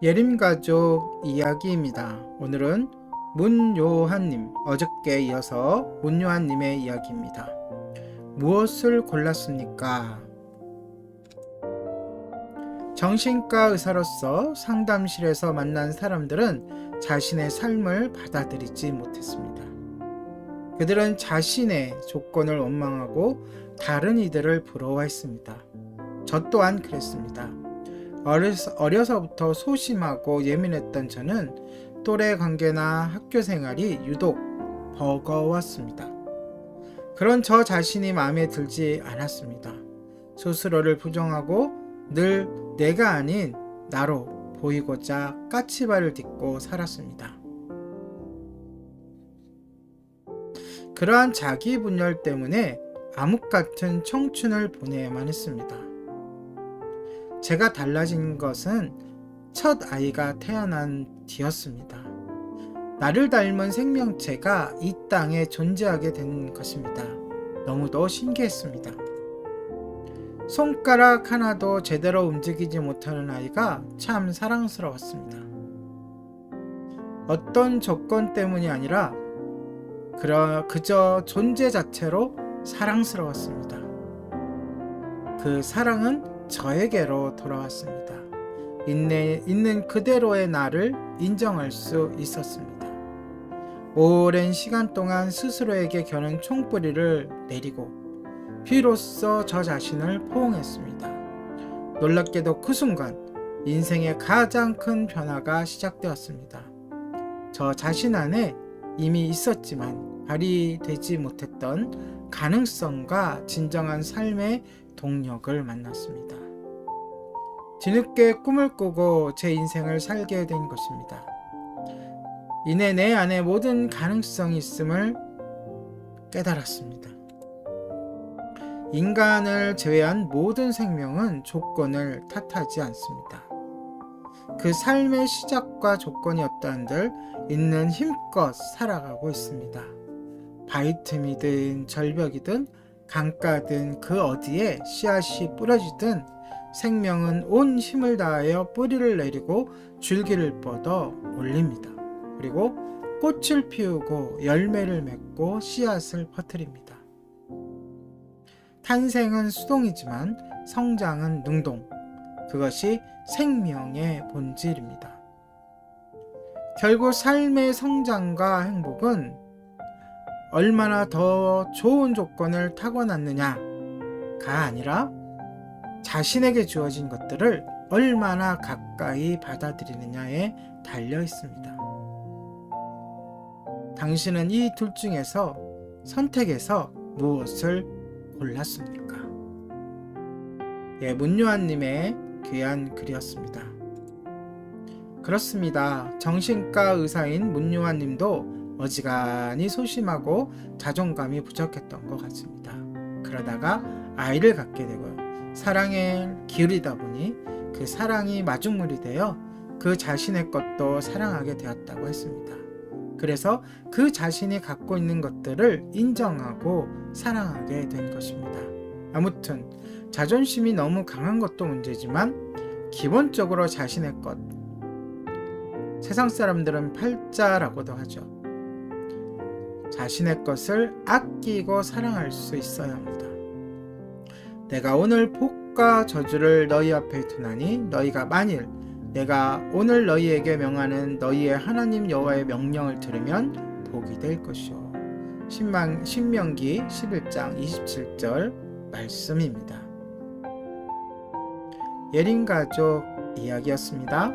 예림가족 이야기입니다. 오늘은 문요한님, 어저께 이어서 문요한님의 이야기입니다. 무엇을 골랐습니까? 정신과 의사로서 상담실에서 만난 사람들은 자신의 삶을 받아들이지 못했습니다. 그들은 자신의 조건을 원망하고 다른 이들을 부러워했습니다. 저 또한 그랬습니다. 어려서, 어려서 부터 소심하고 예민했던 저는 또래 관계나 학교 생활이 유독 버거웠습니다. 그런 저 자신이 마음에 들지 않았습니다. 스스로를 부정하고 늘 내가 아닌 나로 보이고자 까치발을 딛고 살았습니다. 그러한 자기 분열 때문에 암흑 같은 청춘을 보내야만 했습니다. 제가 달라진 것은 첫 아이가 태어난 뒤였습니다. 나를 닮은 생명체가 이 땅에 존재하게 된 것입니다. 너무도 신기했습니다. 손가락 하나도 제대로 움직이지 못하는 아이가 참 사랑스러웠습니다. 어떤 조건 때문이 아니라 그저 존재 자체로 사랑스러웠습니다. 그 사랑은 저에게로 돌아왔습니다. 있네, 있는 그대로의 나를 인정할 수 있었습니다. 오랜 시간 동안 스스로에게 겨눈 총뿌리를 내리고 비로소 저 자신을 포옹했습니다. 놀랍게도 그 순간 인생의 가장 큰 변화가 시작되었습니다. 저 자신 안에 이미 있었지만 발휘되지 못했던 가능성과 진정한 삶의 동력을 만났습니다. 뒤늦게 꿈을 꾸고 제 인생을 살게 된 것입니다. 이내 내 안에 모든 가능성이 있음을 깨달았습니다. 인간을 제외한 모든 생명은 조건을 탓하지 않습니다. 그 삶의 시작과 조건이 어떠한들 있는 힘껏 살아가고 있습니다. 바위 틈이든 절벽이든 강가든 그 어디에 씨앗이 뿌려지든 생명은 온 힘을 다하여 뿌리를 내리고 줄기를 뻗어 올립니다. 그리고 꽃을 피우고 열매를 맺고 씨앗을 퍼뜨립니다. 탄생은 수동이지만 성장은 능동. 그것이 생명의 본질입니다. 결국 삶의 성장과 행복은 얼마나 더 좋은 조건을 타고났느냐가 아니라 자신에게 주어진 것들을 얼마나 가까이 받아들이느냐에 달려 있습니다. 당신은 이 둘 중에서 선택해서 무엇을 골랐습니까? 예, 문요한님의 귀한 글이었습니다. 그렇습니다. 정신과 의사인 문요한님도 어지간히 소심하고 자존감이 부족했던 것 같습니다. 그러다가 아이를 갖게 되고요. 사랑에 기울이다 보니 그 사랑이 마중물이 되어 그 자신의 것도 사랑하게 되었다고 했습니다. 그래서 그 자신이 갖고 있는 것들을 인정하고 사랑하게 된 것입니다. 아무튼 자존심이 너무 강한 것도 문제지만 기본적으로 자신의 것 세상 사람들은 팔자라고도 하죠. 자신의 것을 아끼고 사랑할 수 있어야 합니다. 내가 오늘 복과 저주를 너희 앞에 두나니 너희가 만일 내가 오늘 너희에게 명하는 너희의 하나님 여호와의 명령을 들으면 복이 될 것이요. 신명, 신명기 11장 27절 말씀입니다. 예린 가족 이야기였습니다.